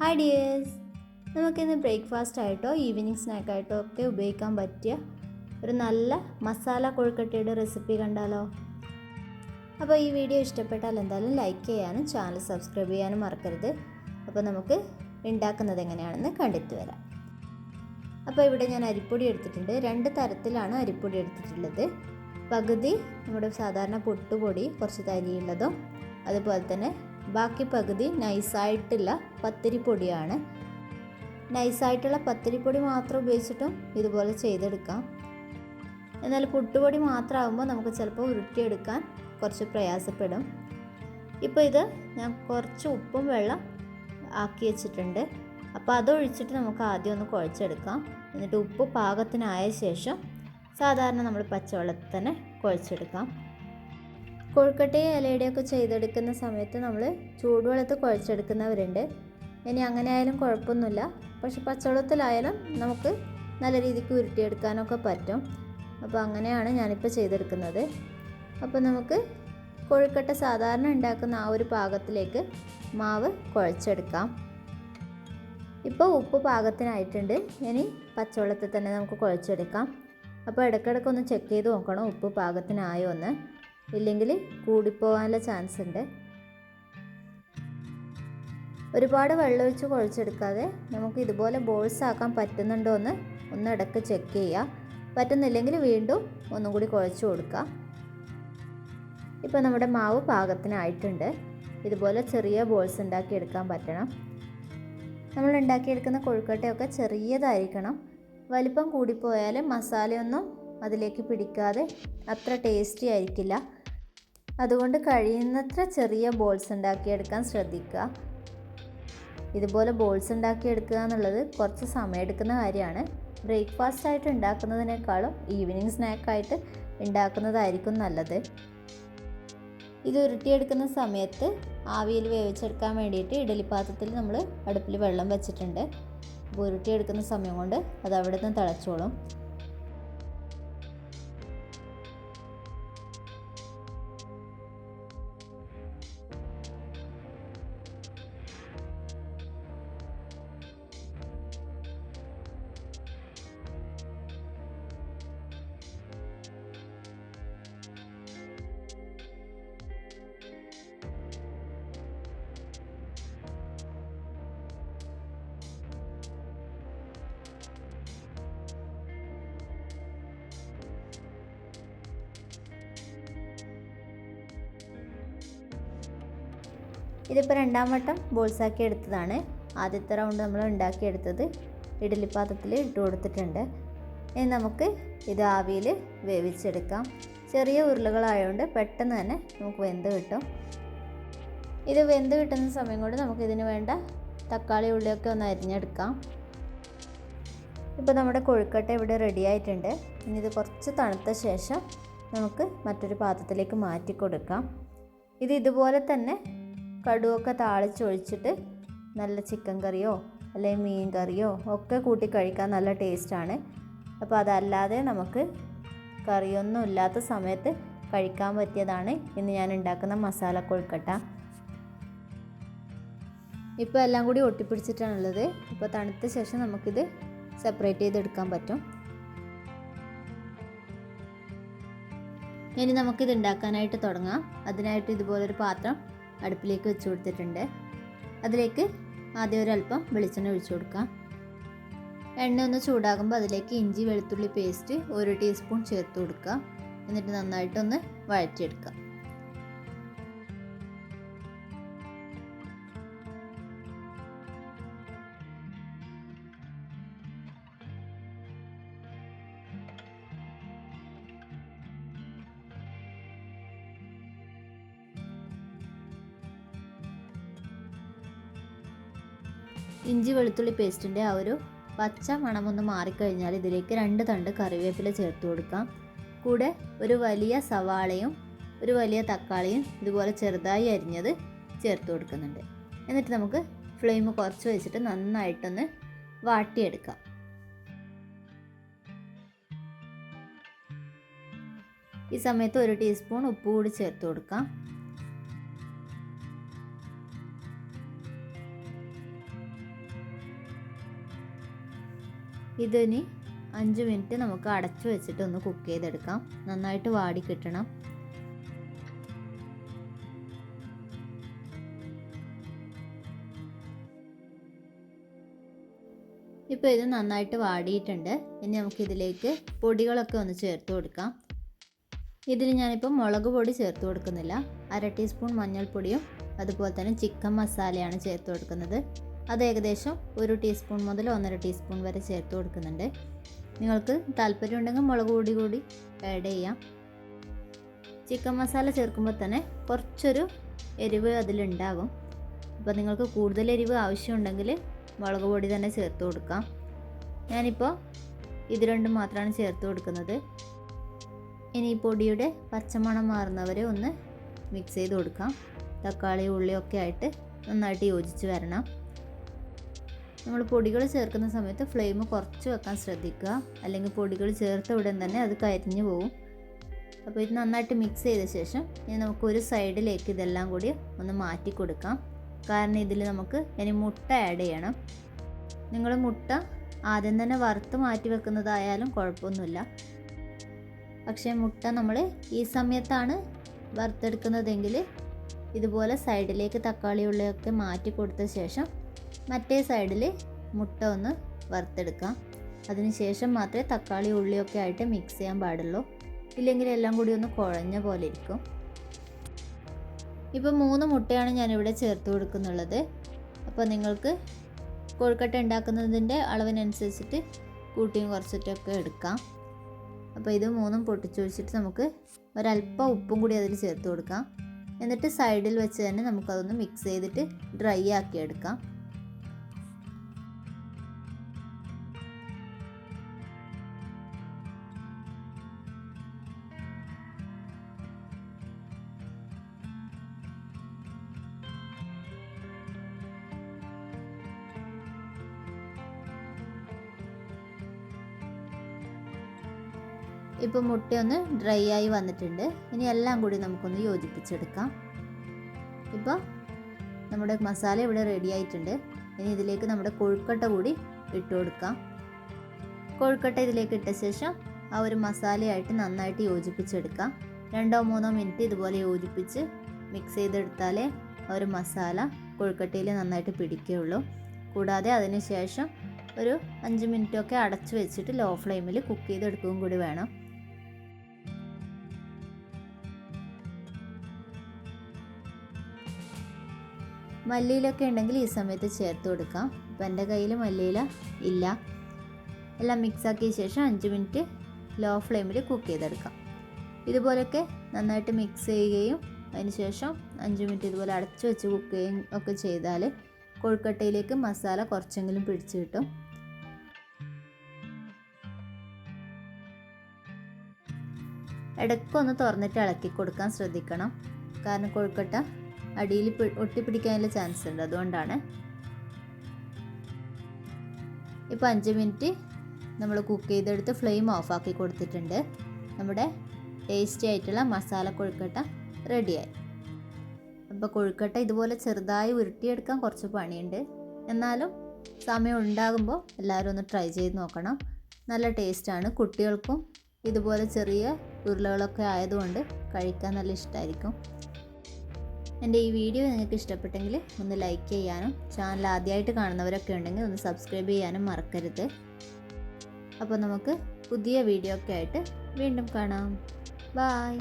Hi dears നമുക്കിന്ന് breakfast ആയിട്ടോ evening സ്നാക്കായിട്ടോ ഒക്കെ ഉപയോഗിക്കാൻ പറ്റിയ ഒരു നല്ല മസാല കൊഴുക്കട്ടയുടെ റെസിപ്പി കണ്ടാലോ? അപ്പോൾ ഈ വീഡിയോ ഇഷ്ടപ്പെട്ടാൽ എന്തായാലും ലൈക്ക് ചെയ്യാനും ചാനൽ സബ്സ്ക്രൈബ് ചെയ്യാനും മറക്കരുത്. അപ്പോൾ നമുക്ക് ഉണ്ടാക്കുന്നത് എങ്ങനെയാണെന്ന് കണ്ടെത്തി വരാം. അപ്പോൾ ഇവിടെ ഞാൻ അരിപ്പൊടി എടുത്തിട്ടുണ്ട്. രണ്ട് തരത്തിലാണ് അരിപ്പൊടി എടുത്തിട്ടുള്ളത്. പകുതി നമ്മുടെ സാധാരണ പൊട്ടുപൊടി കുറച്ച് തരിയുള്ളതും അതുപോലെ തന്നെ ബാക്കി പകുതി നൈസായിട്ടുള്ള പത്തിരിപ്പൊടിയാണ്. നൈസായിട്ടുള്ള പത്തിരിപ്പൊടി മാത്രം ഉപയോഗിച്ചിട്ടും ഇതുപോലെ ചെയ്തെടുക്കാം. എന്നാൽ പുട്ടുപൊടി മാത്രമാകുമ്പോൾ നമുക്ക് ചിലപ്പോൾ ഉരുട്ടിയെടുക്കാൻ കുറച്ച് പ്രയാസപ്പെടും. ഇപ്പോൾ ഇത് ഞാൻ കുറച്ച് ഉപ്പും വെള്ളം ആക്കി വെച്ചിട്ടുണ്ട്. അപ്പോൾ അതൊഴിച്ചിട്ട് നമുക്ക് ആദ്യം ഒന്ന് കുഴച്ചെടുക്കാം. എന്നിട്ട് ഉപ്പ് പാകത്തിനായ ശേഷം സാധാരണ നമ്മൾ പച്ചവെള്ളത്തിൽ തന്നെ കുഴച്ചെടുക്കാം. കൊഴുക്കട്ടയും ഇലയുടെയൊക്കെ ചെയ്തെടുക്കുന്ന സമയത്ത് നമ്മൾ ചൂടുവെള്ളത്ത് കുഴച്ചെടുക്കുന്നവരുണ്ട്. ഇനി അങ്ങനെ ആയാലും കുഴപ്പമൊന്നുമില്ല. പക്ഷെ പച്ചവെള്ളത്തിലായാലും നമുക്ക് നല്ല രീതിക്ക് ഉരുട്ടിയെടുക്കാനൊക്കെ പറ്റും. അപ്പോൾ അങ്ങനെയാണ് ഞാനിപ്പോൾ ചെയ്തെടുക്കുന്നത്. അപ്പോൾ നമുക്ക് കൊഴുക്കട്ട സാധാരണ ഉണ്ടാക്കുന്ന ആ ഒരു പാകത്തിലേക്ക് മാവ് കുഴച്ചെടുക്കാം. ഇപ്പോൾ ഉപ്പ് പാകത്തിനായിട്ടുണ്ട്. ഇനി പച്ചവെള്ളത്തിൽ തന്നെ നമുക്ക് കുഴച്ചെടുക്കാം. അപ്പോൾ ഇടയ്ക്കിടയ്ക്ക് ഒന്ന് ചെക്ക് ചെയ്ത് നോക്കണം ഉപ്പ് പാകത്തിനായോ എന്ന്. ഇല്ലെങ്കിൽ കൂടിപ്പോകാനുള്ള ചാൻസ് ഉണ്ട് ഒരുപാട് വെള്ളമൊഴിച്ച് കുഴച്ചെടുക്കാതെ നമുക്ക് ഇതുപോലെ ബോൾസ് ആക്കാൻ പറ്റുന്നുണ്ടോ എന്ന് ഒന്ന് ഇടയ്ക്ക് ചെക്ക് ചെയ്യുക പറ്റുന്നില്ലെങ്കിൽ വീണ്ടും ഒന്നും കൂടി കുഴച്ച് കൊടുക്കുക ഇപ്പോൾ നമ്മുടെ മാവ് പാകത്തിനായിട്ടുണ്ട്. ഇതുപോലെ ചെറിയ ബോൾസ് ഉണ്ടാക്കിയെടുക്കാൻ പറ്റണം. നമ്മൾ ഉണ്ടാക്കിയെടുക്കുന്ന കൊഴുക്കട്ടയൊക്കെ ചെറിയതായിരിക്കണം. വലിപ്പം കൂടിപ്പോയാൽ മസാലയൊന്നും അതിലേക്ക് പിടിക്കാതെ അത്ര ടേസ്റ്റി ആയിരിക്കില്ല. അതുകൊണ്ട് കഴിയുന്നത്ര ചെറിയ ബോൾസ് ഉണ്ടാക്കിയെടുക്കാൻ ശ്രദ്ധിക്കുക. ഇതുപോലെ ബോൾസ് ഉണ്ടാക്കിയെടുക്കുക എന്നുള്ളത് കുറച്ച് സമയമെടുക്കുന്ന കാര്യമാണ്. ബ്രേക്ക്ഫാസ്റ്റ് ആയിട്ട് ഉണ്ടാക്കുന്നതിനേക്കാളും ഈവനിങ് സ്നാക്കായിട്ട് ഉണ്ടാക്കുന്നതായിരിക്കും നല്ലത്. ഇത് ഉരുട്ടിയെടുക്കുന്ന സമയത്ത് ആവിയിൽ വേവിച്ചെടുക്കാൻ വേണ്ടിയിട്ട് ഇഡലി പാത്രത്തിൽ നമ്മൾ അടുപ്പിൽ വെള്ളം വെച്ചിട്ടുണ്ട്. അപ്പോൾ ഉരുട്ടിയെടുക്കുന്ന സമയം കൊണ്ട് അത് അവിടെ നിന്ന് തിളച്ചോളും. ഇതിപ്പോൾ രണ്ടാം വട്ടം ബോൾസാക്കി എടുത്തതാണ്. ആദ്യത്തെ റൗണ്ട് നമ്മൾ ഉണ്ടാക്കിയെടുത്തത് ഇഡ്ഡലി പാത്രത്തിൽ ഇട്ട് കൊടുത്തിട്ടുണ്ട്. ഇനി നമുക്ക് ഇത് ആവിയിൽ വേവിച്ചെടുക്കാം. ചെറിയ ഉരുളകളായതുകൊണ്ട് പെട്ടെന്ന് തന്നെ നമുക്ക് വെന്ത് കിട്ടും. ഇത് വെന്ത് കിട്ടുന്ന സമയം കൊണ്ട് നമുക്ക് ഇതിന് വേണ്ട തക്കാളി ഉള്ളിയൊക്കെ ഒന്ന് അരിഞ്ഞെടുക്കാം. ഇപ്പോൾ നമ്മുടെ കൊഴുക്കട്ട ഇവിടെ റെഡി ആയിട്ടുണ്ട്. ഇനി ഇത് കുറച്ച് തണുത്ത ശേഷം നമുക്ക് മറ്റൊരു പാത്രത്തിലേക്ക് മാറ്റി കൊടുക്കാം ഇത് ഇതുപോലെ തന്നെ കടുവൊക്കെ താളിച്ചൊഴിച്ചിട്ട് നല്ല ചിക്കൻ കറിയോ അല്ലെങ്കിൽ മീൻ കറിയോ ഒക്കെ കൂട്ടി കഴിക്കാൻ നല്ല ടേസ്റ്റാണ്. അപ്പോൾ അതല്ലാതെ നമുക്ക് കറിയൊന്നും ഇല്ലാത്ത സമയത്ത് കഴിക്കാൻ പറ്റിയതാണ് ഇന്ന് ഞാൻ ഉണ്ടാക്കുന്ന മസാല കൊഴുക്കട്ട ഇപ്പോൾ എല്ലാം കൂടി ഒട്ടിപ്പിടിച്ചിട്ടാണുള്ളത്. ഇപ്പോൾ തണുത്ത ശേഷം നമുക്കിത് സെപ്പറേറ്റ് ചെയ്തെടുക്കാൻ പറ്റും. ഇനി നമുക്കിത് ഉണ്ടാക്കാനായിട്ട് തുടങ്ങാം. അതിനായിട്ട് ഇതുപോലൊരു പാത്രം അടുപ്പിലേക്ക് വെച്ച് കൊടുത്തിട്ടുണ്ട്. അതിലേക്ക് ആദ്യം ഒരല്പം വെളിച്ചെണ്ണ ഒഴിച്ചു കൊടുക്കാം. എണ്ണ ഒന്ന് ചൂടാകുമ്പോൾ അതിലേക്ക് ഇഞ്ചി വെളുത്തുള്ളി പേസ്റ്റ് ഒരു ടീസ്പൂൺ ചേർത്ത് കൊടുക്കുക എന്നിട്ട് നന്നായിട്ടൊന്ന് വഴറ്റിയെടുക്കുക ഇഞ്ചി വെളുത്തുള്ളി പേസ്റ്റിന്റെ ആ ഒരു പച്ച മണമൊന്ന് മാറിക്കഴിഞ്ഞാൽ ഇതിലേക്ക് രണ്ട് തണ്ട് കറിവേപ്പില ചേർത്ത് കൊടുക്കാം. കൂടെ ഒരു വലിയ സവാളയും ഒരു വലിയ തക്കാളിയും ഇതുപോലെ ചെറുതായി അരിഞ്ഞത് ചേർത്ത് കൊടുക്കുന്നുണ്ട്. എന്നിട്ട് നമുക്ക് ഫ്ലെയിം കുറച്ച് വെച്ചിട്ട് നന്നായിട്ടൊന്ന് വാട്ടിയെടുക്കാം. ഈ സമയത്ത് ഒരു ടീസ്പൂൺ ഉപ്പ് കൂടി ചേർത്ത് കൊടുക്കാം. ഇതിന് അഞ്ച് മിനിറ്റ് നമുക്ക് അടച്ചു വെച്ചിട്ട് ഒന്ന് കുക്ക് ചെയ്തെടുക്കാം. നന്നായിട്ട് വാടി കിട്ടണം. ഇപ്പോൾ ഇത് നന്നായിട്ട് വാടിയിട്ടുണ്ട്. ഇനി നമുക്കിതിലേക്ക് പൊടികളൊക്കെ ഒന്ന് ചേർത്ത് കൊടുക്കാം. ഇതിൽ ഞാനിപ്പോൾ മുളക് പൊടി ചേർത്ത് കൊടുക്കുന്നില്ല. അര ടീസ്പൂൺ മഞ്ഞൾപ്പൊടിയും അതുപോലെ തന്നെ ചിക്കൻ മസാലയാണ് ചേർത്ത് കൊടുക്കുന്നത്. അത് ഏകദേശം ഒരു ടീസ്പൂൺ മുതൽ ഒന്നര ടീസ്പൂൺ വരെ ചേർത്ത് കൊടുക്കുന്നുണ്ട്. നിങ്ങൾക്ക് താല്പര്യമുണ്ടെങ്കിൽ മുളക് പൊടി കൂടി ആഡ് ചെയ്യാം. ചിക്കൻ മസാല ചേർക്കുമ്പോൾ തന്നെ കുറച്ചൊരു എരിവ് അതിലുണ്ടാകും. അപ്പോൾ നിങ്ങൾക്ക് കൂടുതൽ എരിവ് ആവശ്യമുണ്ടെങ്കിൽ മുളക് പൊടി തന്നെ ചേർത്ത് കൊടുക്കാം. ഞാനിപ്പോൾ ഇത് രണ്ടും മാത്രമാണ് ചേർത്ത് കൊടുക്കുന്നത്. ഇനി പൊടിയുടെ പച്ചമണം മാറുന്നവരെ ഒന്ന് മിക്സ് ചെയ്ത് കൊടുക്കാം. തക്കാളി ഉള്ളിയൊക്കെ ആയിട്ട് നന്നായിട്ട് യോജിച്ച് വരണം. നമ്മൾ പൊടികൾ ചേർക്കുന്ന സമയത്ത് ഫ്ലെയിം കുറച്ച് വെക്കാൻ ശ്രദ്ധിക്കുക. അല്ലെങ്കിൽ പൊടികൾ ചേർത്ത ഉടൻ തന്നെ അത് കരിഞ്ഞു പോകും അപ്പോൾ ഇത് നന്നായിട്ട് മിക്സ് ചെയ്ത ശേഷം ഇനി നമുക്ക് ഒരു സൈഡിലേക്ക് ഇതെല്ലാം കൂടി ഒന്ന് മാറ്റി കൊടുക്കാം. കാരണം ഇതിൽ നമുക്ക് ഇനി മുട്ട ആഡ് ചെയ്യണം. നിങ്ങൾ മുട്ട ആദ്യം തന്നെ വറുത്ത് മാറ്റി വെക്കുന്നതായാലും കുഴപ്പമൊന്നുമില്ല. പക്ഷേ മുട്ട നമ്മൾ ഈ സമയത്താണ് വറുത്തെടുക്കുന്നതെങ്കിൽ ഇതുപോലെ സൈഡിലേക്ക് തക്കാളി ഉള്ളിയൊക്കെ മാറ്റി കൊടുത്ത ശേഷം മറ്റേ സൈഡിൽ മുട്ട ഒന്ന് വറുത്തെടുക്കാം. അതിനുശേഷം മാത്രമേ തക്കാളി ഉള്ളിയൊക്കെ ആയിട്ട് മിക്സ് ചെയ്യാൻ പാടുള്ളൂ. ഇല്ലെങ്കിൽ എല്ലാം കൂടി ഒന്ന് കുഴഞ്ഞ പോലെ ഇരിക്കും. ഇപ്പോൾ മൂന്ന് മുട്ടയാണ് ഞാനിവിടെ ചേർത്ത് കൊടുക്കുന്നുള്ളത്. അപ്പോൾ നിങ്ങൾക്ക് കോഴിക്കട്ട ഉണ്ടാക്കുന്നതിന്റെ അളവിനനുസരിച്ചിട്ട് കൂട്ടിയും കുറച്ചിട്ടൊക്കെ എടുക്കാം. അപ്പോൾ ഇത് മൂന്നും പൊട്ടിച്ചു വെച്ചിട്ട് നമുക്ക് ഒരല്പം ഉപ്പും കൂടി അതിൽ ചേർത്ത് കൊടുക്കാം. എന്നിട്ട് സൈഡിൽ വെച്ച് തന്നെ നമുക്കതൊന്ന് മിക്സ് ചെയ്തിട്ട് ഡ്രൈ ആക്കി എടുക്കാം. ഇപ്പോൾ മുട്ടയൊന്ന് ഡ്രൈ ആയി വന്നിട്ടുണ്ട്. ഇനി എല്ലാം കൂടി നമുക്കൊന്ന് യോജിപ്പിച്ചെടുക്കാം. ഇപ്പോൾ നമ്മുടെ മസാല ഇവിടെ റെഡി ആയിട്ടുണ്ട്. ഇനി ഇതിലേക്ക് നമ്മുടെ കൊഴുക്കട്ട കൂടി ഇട്ട് കൊടുക്കാം. കൊഴുക്കട്ട ഇതിലേക്ക് ഇട്ട ശേഷം ആ ഒരു മസാലയായിട്ട് നന്നായിട്ട് യോജിപ്പിച്ചെടുക്കാം. രണ്ടോ മൂന്നോ മിനിറ്റ് ഇതുപോലെ യോജിപ്പിച്ച് മിക്സ് ചെയ്തെടുത്താലേ ആ ഒരു മസാല കൊഴുക്കട്ടയിൽ നന്നായിട്ട് പിടിക്കുകയുള്ളൂ. കൂടാതെ അതിന് ശേഷം ഒരു അഞ്ച് മിനിറ്റൊക്കെ അടച്ചു വെച്ചിട്ട് ലോ ഫ്ലെയിമിൽ കുക്ക് ചെയ്തെടുക്കുകയും കൂടി വേണം. മല്ലിയിലൊക്കെ ഉണ്ടെങ്കിൽ ഈ സമയത്ത് ചേർത്ത് കൊടുക്കാം. ഇപ്പം എന്റെ കയ്യിൽ മല്ലിയില ഇല്ല. എല്ലാം മിക്സാക്കിയ ശേഷം അഞ്ച് മിനിറ്റ് ലോ ഫ്ലെയിമിൽ കുക്ക് ചെയ്തെടുക്കാം. ഇതുപോലെയൊക്കെ നന്നായിട്ട് മിക്സ് ചെയ്യുകയും അതിന് ശേഷം അഞ്ച് മിനിറ്റ് ഇതുപോലെ അടച്ചു വെച്ച് കുക്ക് ചെയ്യുകയും ഒക്കെ ചെയ്താൽ കൊഴുക്കട്ടയിലേക്ക് മസാല കുറച്ചെങ്കിലും പിടിച്ചു കിട്ടും. ഇടയ്ക്കൊന്ന് തുറന്നിട്ട് ഇളക്കി കൊടുക്കാൻ ശ്രദ്ധിക്കണം. കാരണം കൊഴുക്കട്ട അടിയിൽ ഒട്ടിപ്പിടിക്കാനുള്ള ചാൻസ് ഉണ്ട്. അതുകൊണ്ടാണ്. ഇപ്പോൾ അഞ്ച് മിനിറ്റ് നമ്മൾ കുക്ക് ചെയ്തെടുത്ത് ഫ്ലെയിം ഓഫ് ആക്കി കൊടുത്തിട്ടുണ്ട്. നമ്മുടെ ടേസ്റ്റി ആയിട്ടുള്ള മസാല കൊഴുക്കട്ട റെഡിയായി അപ്പോൾ കൊഴുക്കട്ട ഇതുപോലെ ചെറുതായി ഉരുട്ടിയെടുക്കാൻ കുറച്ച് പണിയുണ്ട്. എന്നാലും സമയം ഉണ്ടാകുമ്പോൾ എല്ലാവരും ഒന്ന് ട്രൈ ചെയ്ത് നോക്കണം. നല്ല ടേസ്റ്റാണ് കുട്ടികൾക്കും ഇതുപോലെ ചെറിയ ഉരുളകളൊക്കെ ആയതുകൊണ്ട് കഴിക്കാൻ നല്ല ഇഷ്ടമായിരിക്കും എന്റെ ഈ വീഡിയോ നിങ്ങൾക്ക് ഇഷ്ടപ്പെട്ടെങ്കിൽ ഒന്ന് ലൈക്ക് ചെയ്യാനും ചാനൽ ആദ്യമായിട്ട് കാണുന്നവരൊക്കെ ഉണ്ടെങ്കിൽ ഒന്ന് സബ്സ്ക്രൈബ് ചെയ്യാനും മറക്കരുത്. അപ്പോൾ നമുക്ക് പുതിയ വീഡിയോ ഒക്കെ ആയിട്ട് വീണ്ടും കാണാം. ബായ്